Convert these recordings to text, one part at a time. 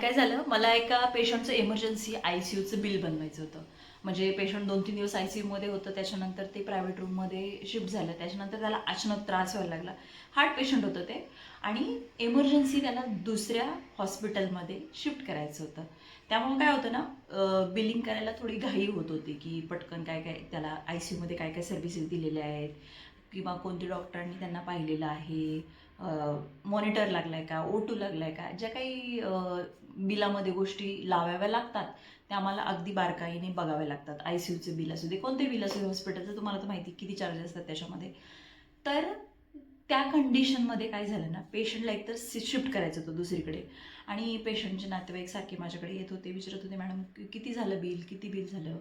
काय झालं? मला एका पेशंटचं इमर्जन्सी आय सी यूचं बिल बनवायचं होतं. म्हणजे पेशंट दोन तीन दिवस आय सी यूमध्ये होतं त्याच्यानंतर ते प्रायव्हेट रूममध्ये शिफ्ट झालं. त्याच्यानंतर त्याला अचानक त्रास व्हायला लागला. हार्ट पेशंट होतं ते. आणि इमर्जन्सी त्याला दुसऱ्या हॉस्पिटलमध्ये शिफ्ट करायचं होतं. त्यामुळे काय होतं ना बिलिंग करायला थोडी घाई होत होती की पटकन काय काय त्याला आय सी यूमध्ये काय काय सर्व्हिसेस दिलेल्या आहेत. किंवा कोणत्या डॉक्टरांनी त्यांना पाहिलेलं आहे? मॉनिटर लागलाय का? ओ टू लागलाय का? ज्या काही बिलामध्ये गोष्टी लावाव्या लागतात त्या आम्हाला अगदी बारकाईने बघाव्या लागतात. आय सी यूचे बिल असू दे कोणते बिल असू दे हॉस्पिटलचं तुम्हाला तर माहिती किती चार्जेस असतात त्याच्यामध्ये. तर त्या कंडिशनमध्ये काय झालं ना पेशंटला एकतर शिफ्ट करायचं होतं दुसरीकडे. आणि पेशंटचे नातेवाईक सारखे माझ्याकडे येत होते विचारत होते मॅडम किती झालं बिल? किती बिल झालं?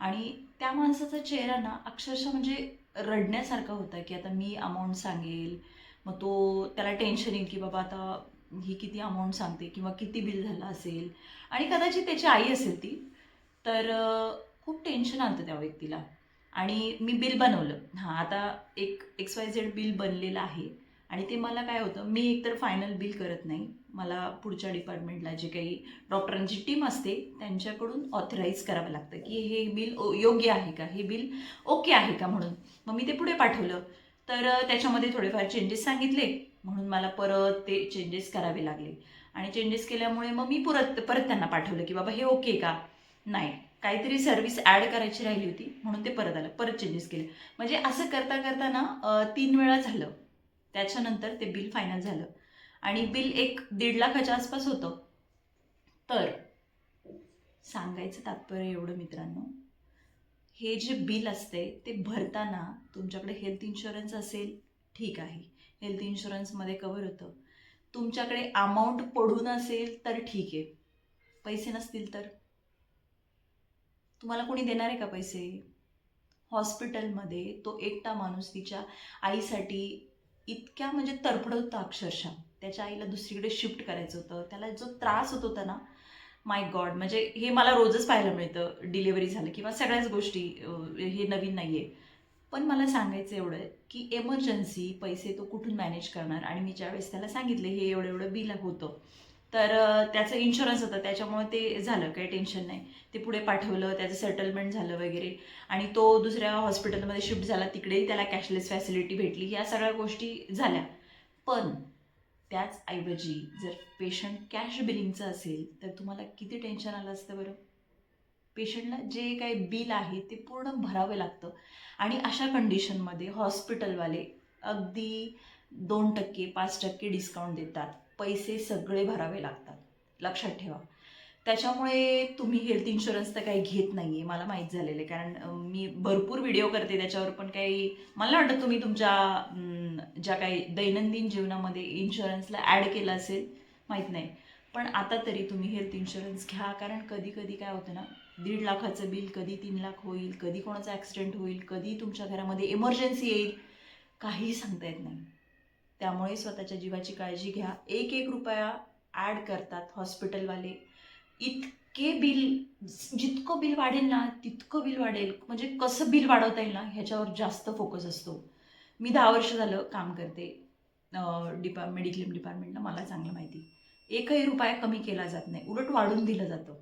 आणि त्या माणसाचा चेहरा ना अक्षरशः म्हणजे रडण्यासारखा होता की आता मी अमाऊंट सांगेल मग तो त्याला टेन्शन येईल की बाबा आता ही किती अमाऊंट सांगते किंवा किती बिल झालं असेल. आणि कदाचित त्याची आई असेल ती तर खूप टेन्शन आलं त्या व्यक्तीला. आणि मी बिल बनवलं. हां आता एक एक्स वाय झेड बिल बनलेलं आहे. आणि ते मला काय होतं मी एकतर फायनल बिल करत नाही. मला पुढच्या डिपार्टमेंटला जे काही डॉक्टरांची टीम असते त्यांच्याकडून ऑथराईज करावं लागतं की हे बिल योग्य आहे का? हे बिल ओके आहे का म्हणून. मग मी ते पुढे पाठवलं. तर त्याच्यामध्ये थोडेफार चेंजेस सांगितले. म्हणून मला परत ते चेंजेस करावे लागले. आणि चेंजेस केल्यामुळे मग मी परत परत त्यांना पाठवलं की बाबा हे ओके का? नाही. काहीतरी सर्व्हिस ॲड करायची राहिली होती म्हणून ते परत आलं. परत चेंजेस केले. म्हणजे असं करता करता ना तीन वेळा झालं. त्याच्यानंतर ते बिल फायनल झालं. आणि बिल एक दीड लाखाच्या आसपास होतं. तर सांगायचं तात्पर्य एवढं मित्रांनो हे जे बिल असते ते भरताना तुमच्याकडे हेल्थ इन्शुरन्स असेल ठीक आहे. हेल्थ इन्शुरन्समध्ये कवर होतं. तुमच्याकडे अमाऊंट पडून असेल तर ठीक आहे. पैसे नसतील तर? तुम्हाला कोणी देणार आहे का पैसे? हॉस्पिटलमध्ये तो एकटा माणूस तिच्या आईसाठी इतक्या म्हणजे तडफडत होता अक्षरशः. त्याच्या आईला दुसरीकडे शिफ्ट करायचं होतं. त्याला जो त्रास होत होता ना माय गॉड म्हणजे हे मला रोजच पाहायला मिळतं. डिलिव्हरी झालं किंवा सगळ्याच गोष्टी हे नवीन नाही आहे पण मला सांगायचं एवढं की एमर्जन्सी पैसे तो कुठून मॅनेज करणार? आणि मी ज्यावेळेस त्याला सांगितले हे एवढं एवढं बिल होतं. तर त्याचं इन्शुरन्स होतं. त्याच्यामुळे ते झालं. काही टेन्शन नाही. ते पुढे पाठवलं. त्याचं सेटलमेंट झालं वगैरे. आणि तो दुसऱ्या हॉस्पिटलमध्ये शिफ्ट झाला. तिकडेही त्याला कॅशलेस फॅसिलिटी भेटली. ह्या सगळ्या गोष्टी झाल्या. पण त्याच ऐवजी जर पेशंट कॅश बिलिंगचं असेल तर तुम्हाला किती टेन्शन आलं असतं बरं? पेशंटला जे काही बिल आहे ते पूर्ण भरावे लागतं. आणि अशा कंडिशनमध्ये हॉस्पिटलवाले अगदी दोन टक्के पाच टक्के डिस्काउंट देतात. पैसे सगळे भरावे लागतात. लक्षात ठेवा. त्याच्यामुळे तुम्ही हेल्थ इन्शुरन्स तर काही घेत नाही आहे मला माहीत झालेलं आहे. कारण मी भरपूर व्हिडिओ करते त्याच्यावर पण काही मला वाटतं तुम्ही तुमच्या ज्या काही दैनंदिन जीवनामध्ये इन्शुरन्सला ॲड केलं असेल माहीत नाही. पण आता तरी तुम्ही हेल्थ इन्शुरन्स घ्या. कारण कधी कधी काय होतं ना दीड लाखाचं बिल कधी तीन लाख होईल कधी कोणाचा ॲक्सिडेंट होईल कधी तुमच्या घरामध्ये इमर्जन्सी येईल काहीही सांगता येत नाही. त्यामुळे स्वतःच्या जीवाची काळजी घ्या. एक एक रुपया ॲड करतात हॉस्पिटलवाले इतके बिल जितकं बिल वाढेल ना तितकं बिल वाढेल. म्हणजे कसं बिल वाढवता येईल ना ह्याच्यावर जास्त फोकस असतो. मी दहा वर्ष झालं काम करते. डिपा मेडिक्लेम डिपार्टमेंटला मला चांगलं माहिती. एकही रुपया कमी केला जात नाही. उलट वाढून दिलं जातं.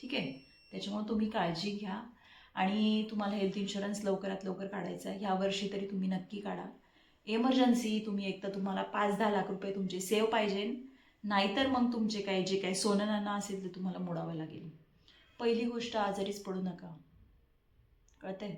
ठीक आहे? त्याच्यामुळे तुम्ही काळजी घ्या. आणि तुम्हाला हेल्थ इन्शुरन्स लवकरात लवकर काढायचा आहे. ह्या वर्षी तरी तुम्ही नक्की काढा. एमर्जन्सी तुम्ही एक तर तुम्हाला पाच दहा लाख रुपये तुमचे सेव्ह पाहिजे. नाहीतर मग तुमचे काही जे काही सोनं नाणं असेल ते तुम्हाला मोडावं लागेल. पहिली गोष्ट आजारीच पडू नका. कळतंय?